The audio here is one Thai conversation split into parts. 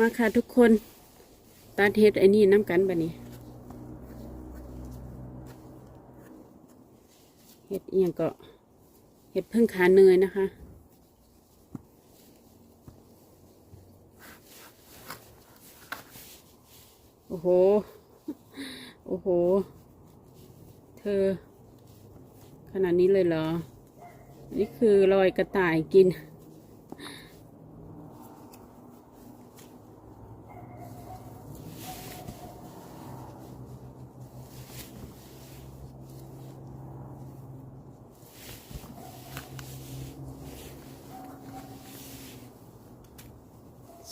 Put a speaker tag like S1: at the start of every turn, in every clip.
S1: มาค่ะทุกคนตาเทศไอ้นี่น้ำกันบะนี่เห็ดเอียงก็เห็ดพึ่งขาเนยนะคะโอ้โห โอ้โห เธอ ขนาดนี้เลยเหรอ นี่คือรอยกระต่ายกิน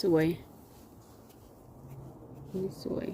S1: สวย นี่สวย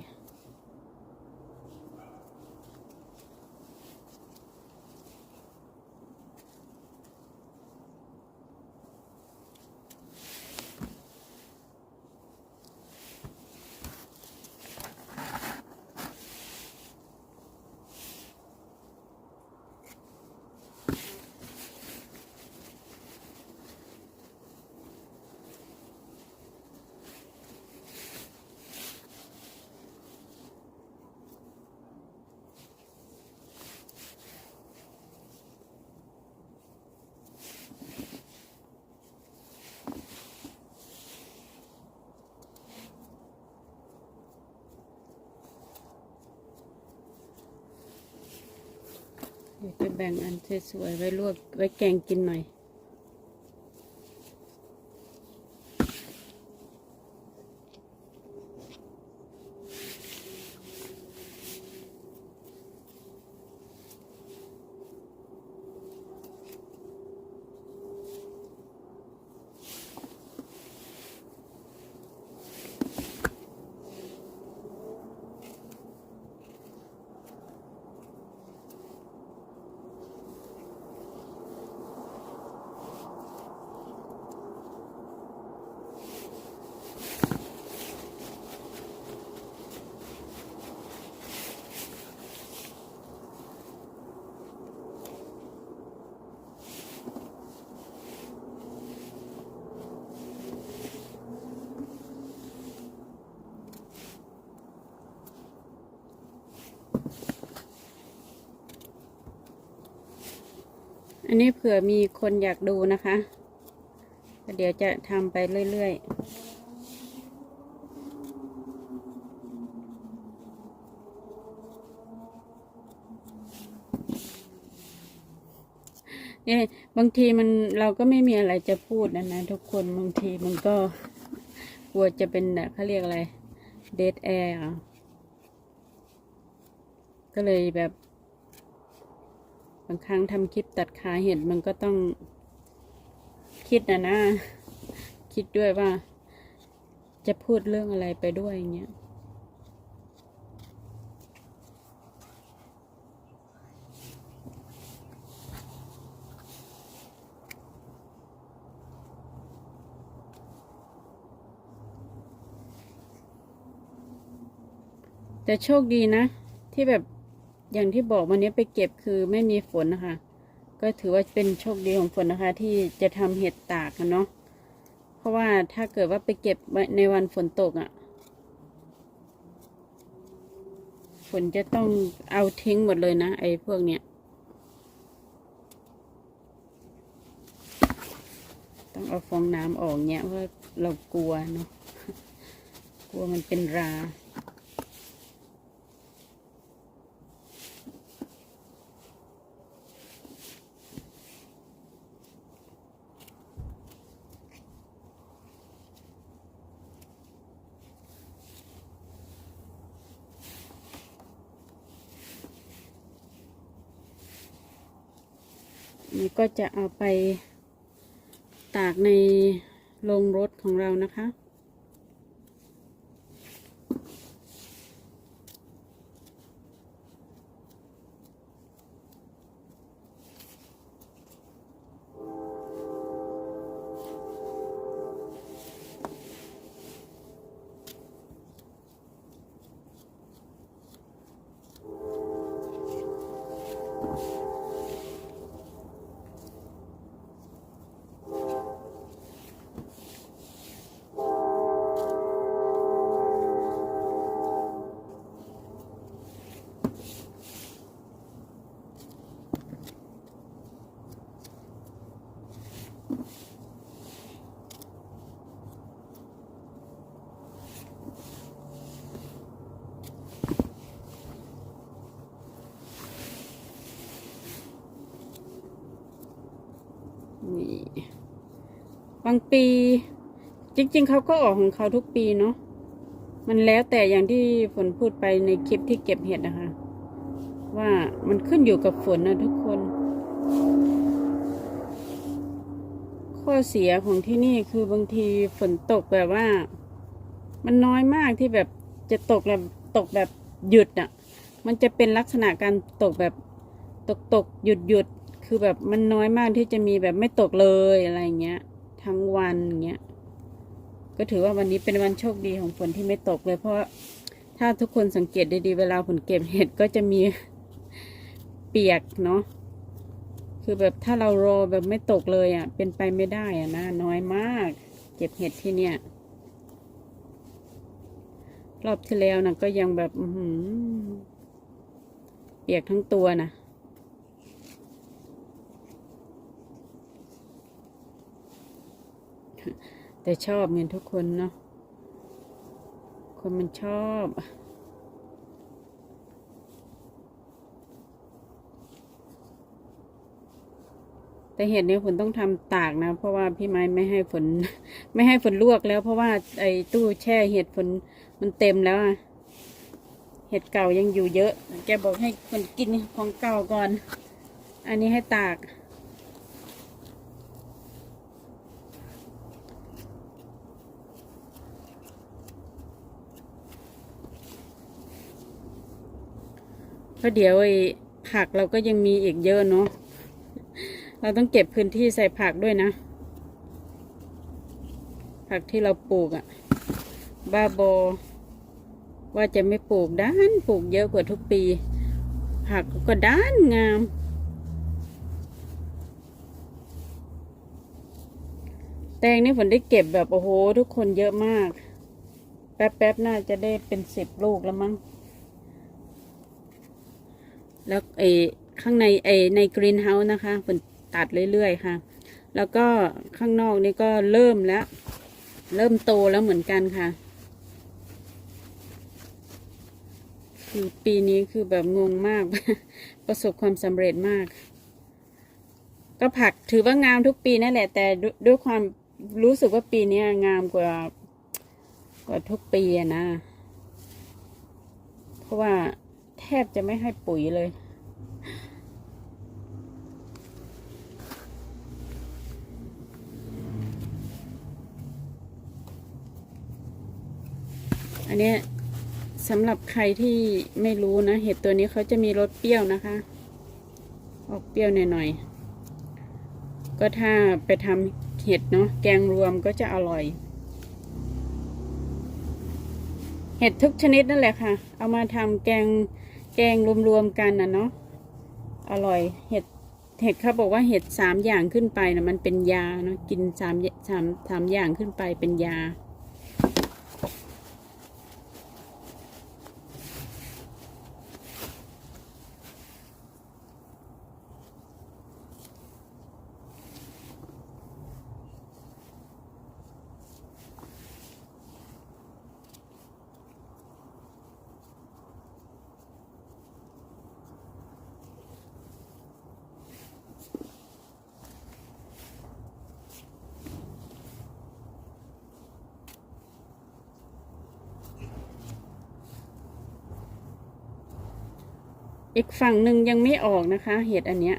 S1: เดี๋ยวจะแบ่งอันสวยๆไว้ลวกไว้แกงกินหน่อย อั นนี้เผื่อมีคนอยากดูนะคะเดี๋ยวจะทำไปเรื่อยๆเนี่ยบางทีมันเราก็ไม่มีอะไรจะพูดนะนะทุกคนบางทีมันก็กลัวจะเป็นเขาเรียกอะไรเดทแอร์ก็เลยแบบ บางครั้งทำคลิปตัดขาเห็ดมันก็ต้องคิดนะนะ คิดด้วยว่า จะพูดเรื่องอะไรไปด้วยอย่างเงี้ยแต่โชคดีนะ ที่แบบ อย่างที่บอกวันนี้ไปเก็บคือไม่มีฝนนะคะ ก็ถือว่าเป็นโชคดีของฝนนะคะ ที่จะทำเห็ดตากนะเนาะเพราะว่าถ้าเกิดว่าไปเก็บในวันฝนตกอะ่ะฝนจะต้องเอาทิ้งหมดเลยนะ ไอ้พวกเนี้ยต้องเอาฟองน้ำออกเนี้ยเพราะเรากลัวเนาะกลัวมันเป็นรา นี่ ก็จะเอาไปตากในโรงรถของเรานะคะ น บางปี จริง ๆเขาก็ออกของเขาทุกปีเนาะมันแล้วแต่อย่างที่ฝนพูดไปในคลิปที่เก็บเห็ดนะคะ ว่ามันขึ้นอยู่กับฝนนะทุกคน ข้อเสียของที่นี่คือบางทีฝนตกแบบว่า มันน้อยมากที่แบบจะตกแบบตกแบบหยุดอะ มันจะเป็นลักษณะการตกแบบตกตกหยุดหยุดคือแบบมันน้อยมากที่จะมีแบบไม่ตกเลยอะไรเงี้ย ทั้งวันเงี้ยก็ถือว่าวันนี้เป็นวันโชคดีของฝนที่ไม่ตกเลย เพราะถ้าทุกคนสังเกตดีๆ เวลาฝนเก็บเห็ดก็จะมีเปียกเนาะคือแบบถ้าเรารอแบบไม่ตกเลยอะ่ะ เป็นไปไม่ได้อะ่ะนะน้อยมากเก็บเห็ดที่เนี่ย รอบที่แล้วนะก็ยังแบบอือหือเปียกทั้งตัวนะ แต่ชอบเงินทุกคนเนาะคนมันชอบ แต่เห็ดเนี่ยฝนต้องทำตากนะ เพราะว่าพี่ไม้ไม่ให้ฝน ไม่ให้ฝนลวกแล้ว เพราะว่าไอ้ตู้แช่เห็ดฝนมันเต็มแล้วอะเห็ดเก่ายังอยู่เยอะ แกบอกให้คนกินของเก่าก่อน อันนี้ให้ตาก เพราะเดี๋ยวไอ้ผักเราก็ยังมีอีกเยอะเนาะเราต้องเก็บพื้นที่ใส่ผักด้วยนะ ผักที่เราปลูกอะ่ะบ้าบอ ว่าจะไม่ปลูกด้านปลูกเยอะกว่าทุกปี ผักก็ด้านงาม แตงนี่ฝนได้เก็บแบบโอ้โห ทุกคนเยอะมาก แป๊บๆน่าจะได้เป็นสิบลูกแล้วมั้ง แล้วไอ้ข้างในไอ้ในกรีนเฮาส์นะคะฝนตัดเรื่อยๆค่ะ แล้วก็ข้างนอกนี่ก็เริ่มแล้ว เริ่มโตแล้วเหมือนกันค่ะคือปีนี้คือแบบงงมาก ประสบความสำเร็จมาก ก็ผักถือว่างามทุกปีนั่นแหละ แต่ด้วยความรู้สึกว่าปีนี้งามกว่ากว่าทุกปีนะ เพราะว่า ทบจะไม่ให้ปุ๋ยเลย อันนี้สำหรับใครที่ไม่รู้นะ เห็ดตัวนี้เขาจะมีรสเปรี้ยวนะคะ ออกเปรี้ยวหน่อยๆ ก็ถ้าไปทำเห็ดเนาะแกงรวมก็จะอร่อย เห็ดทุกชนิดนั่นแหละค่ะ เอามาทำแกง แกงรวมๆกันนะเนาะอร่อยเห็ดเห็ดเขาบอกว่าเห็ดสามอย่างขึ้นไปนะมันเป็นยาเนาะกินสามสามสามอย่างขึ้นไปเป็นยา อีกฝั่งหนึ่งยังไม่ออกนะคะ เห็ดอันเนี้ย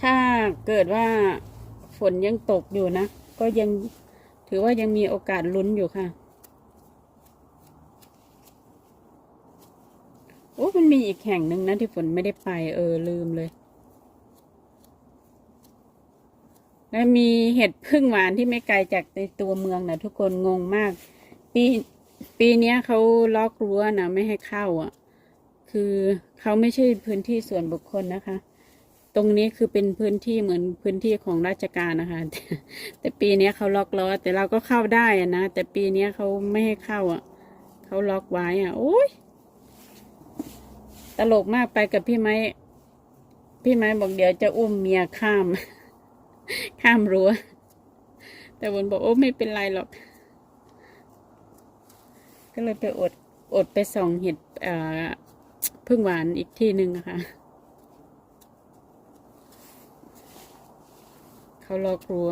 S1: ถ้าเกิดว่าฝนยังตกอยู่นะ ก็ยังถือว่ายังมีโอกาสลุ้นอยู่ค่ะ โอ้มันมีอีกแห่งหนึ่งนะที่ฝนไม่ได้ไปเออลืมเลย แล้วมีเห็ดพึ่งหวานที่ไม่ไกลจากในตัวเมืองนะทุกคนงงมาก ปีปีนี้เขาล็อกรั้วนะไม่ให้เข้าอะ คือเขาไม่ใช่พื้นที่ส่วนบุคคลนะคะ ตรงนี้คือเป็นพื้นที่เหมือนพื้นที่ของราชการนะคะแต่แต่ปีนี้เขาล็อกล้อแต่เราก็เข้าได้นะ แต่ปีนี้เขาไม่ให้เข้าอะเขาล็อกไว้อะ โอ้ยตลกมากไปกับพี่ไม้ พี่ไม้บอกเดี๋ยวจะอุ้มเมียข้าม ข้ามรั้ว แต่วนบอกโอ้ไม่เป็นไรหรอก ก็เลยไปอดอดไปส่องเห็ดอ่อ พึ่งหวานอีกที่หนึ่งนะคะ เขารอกรัว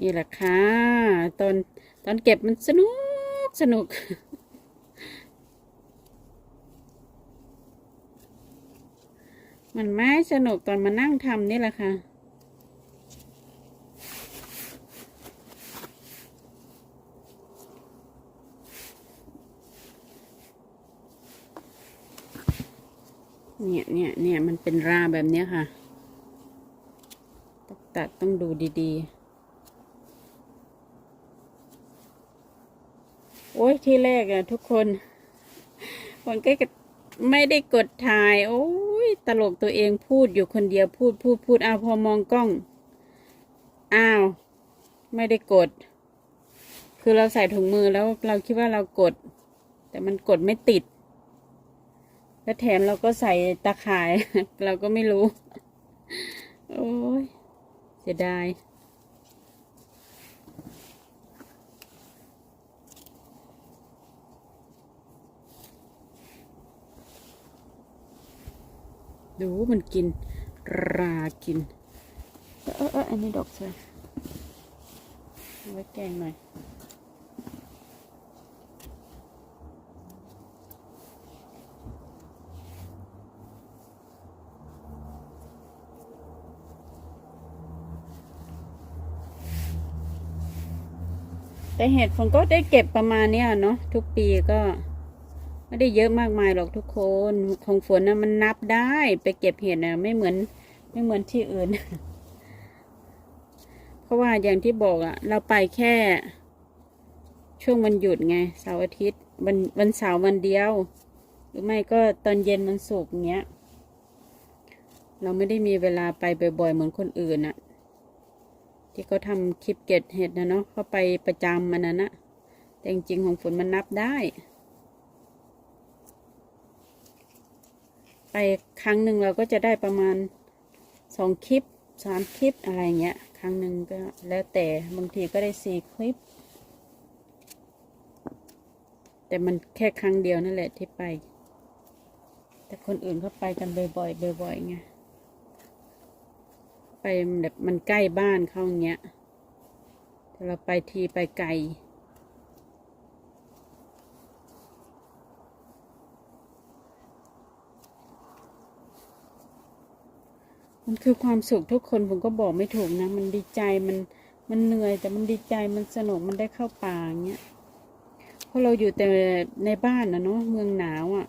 S1: นี่แหละค่ะต้น ตอนเก็บมันสนุกสนุก มันไม่สนุกตอนมานั่งทำนี่แหละค่ะเนี่ยเนี่ยเนี่ยมันเป็นราแบบเนี้ยค่ะ ตัดต้องดูดีๆ โอ้ ยที่แรกอะทุกคนคนก็ไม่ได้กดถ่าย โอ้ยตลกตัวเองพูดอยู่คนเดียวพูดพูดพูดอ้าวพอมองกล้อง อ้าว ไม่ได้กด คือเราใส่ถุงมือแล้วเราคิดว่าเรากด แต่มันกดไม่ติด แล้วแถมเราก็ใส่ตาข่าย เราก็ไม่รู้ โอ้ยเสียดาย ดูมันกิน รากิน เออเอออันนี้ดอกเสือเอาไว้แกงหน่อยแต่เห็ดฝนก็ได้เก็บประมาณเนี้ยเนาะทุกปีก็ ไม่ได้เยอะมากมายหรอกทุกคนของฝนนะมันนับได้ ไปเก็บเห็ดนะไม่เหมือนไม่เหมือนที่อื่น เพราะว่าอย่างที่บอกอะเราไปแค่ ช่วงวันหยุดไงเสาร์อาทิตย์วันวันเสาร์วันเดียว หรือไม่ก็ตอนเย็นวันศุกร์เงี้ย เราไม่ได้มีเวลาไปบ่อย ๆ เหมือนคนอื่นอะที่เขาทำคลิปเก็ดเห็ดนะเนาะเขาไปประจำมันนะนะแต่จริงๆของฝนมันนับได้ ไปครั้งหนึ่งเราก็จะได้ประมาณสองคลิปสามคลิปอะไรเงี้ย ครั้งหนึ่งก็แล้วแต่บางทีก็ได้สี่คลิป แต่มันแค่ครั้งเดียวนั่นแหละที่ไป แต่คนอื่นเขาไปกันบ่อยๆบ่อยๆไงไปแบบมันใกล้บ้านเขาอย่างเงี้ยแต่เราไปทีไปไกล มันคือความสุขทุกคนผมก็บอกไม่ถูกนะ มันดีใจมันมันเหนื่อย แต่มันดีใจมันสนุกมันได้เข้าป่าอย่างเงี้ยเพราะเราอยู่แต่ในบ้านนะเนาะเมืองหนาวอะ่ะ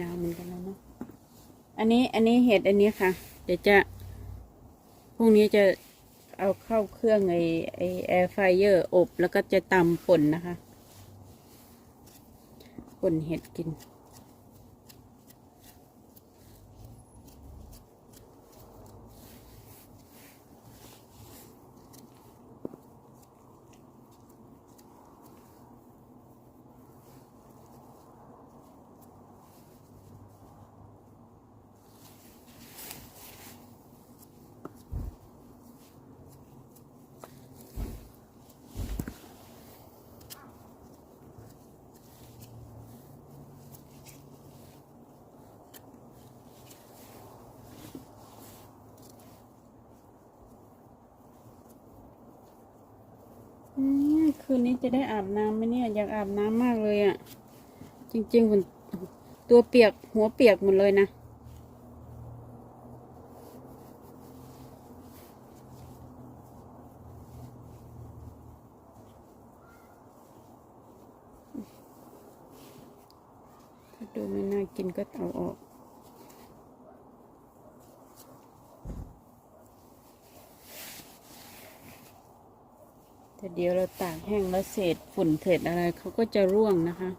S1: ยาวเหมือนกันแล้วเนาะอันนี้อันนี้เห็ดอันนี้ค่ะ เดี๋ยวจะพรุ่งนี้จะเอาเข้าเครื่องไอไอแอร์ไฟเออร์อบ แล้วก็จะตำป่นนะคะ ป่นเห็ดกิน คืนนี้จะได้อาบน้ำไหมเนี่ย อยากอาบน้ำมากเลยอะ่ะ จริงๆผมตัวเปียกหัวเปียกหมดเลยนะ ถ้าดูไม่น่ากินก็เอาออก เดี๋ยวเราตากแห้งแล้วเศษฝุ่นเศษอะไรเขาก็จะร่วงนะคะ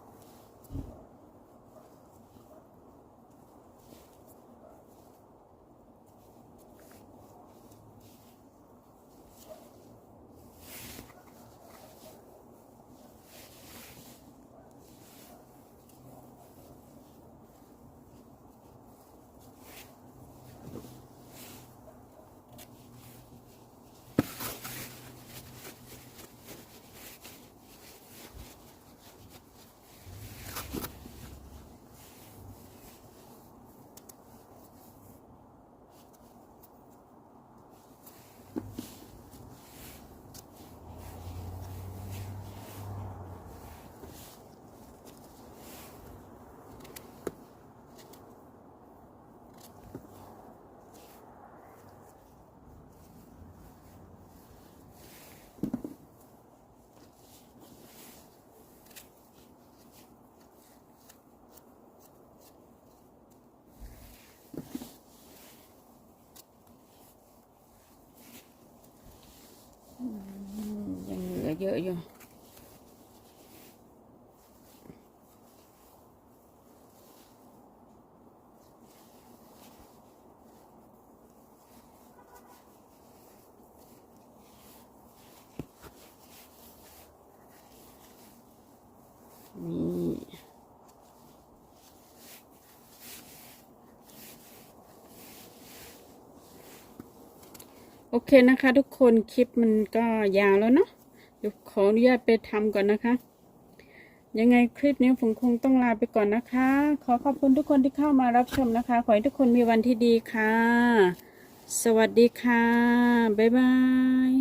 S1: ยัง เยอะอยู่นี่โอเคนะคะทุกคนคลิปมันก็ยาวแล้วเนาะ ดี๋ยวขออนุญาตไปทำก่อนนะคะ ยังไงคลิปนี้ผมคงต้องลาไปก่อนนะคะ ขอขอบคุณทุกคนที่เข้ามารับชมนะคะ ขอให้ทุกคนมีวันที่ดีค่ะ สวัสดีค่ะ บ๊ายบาย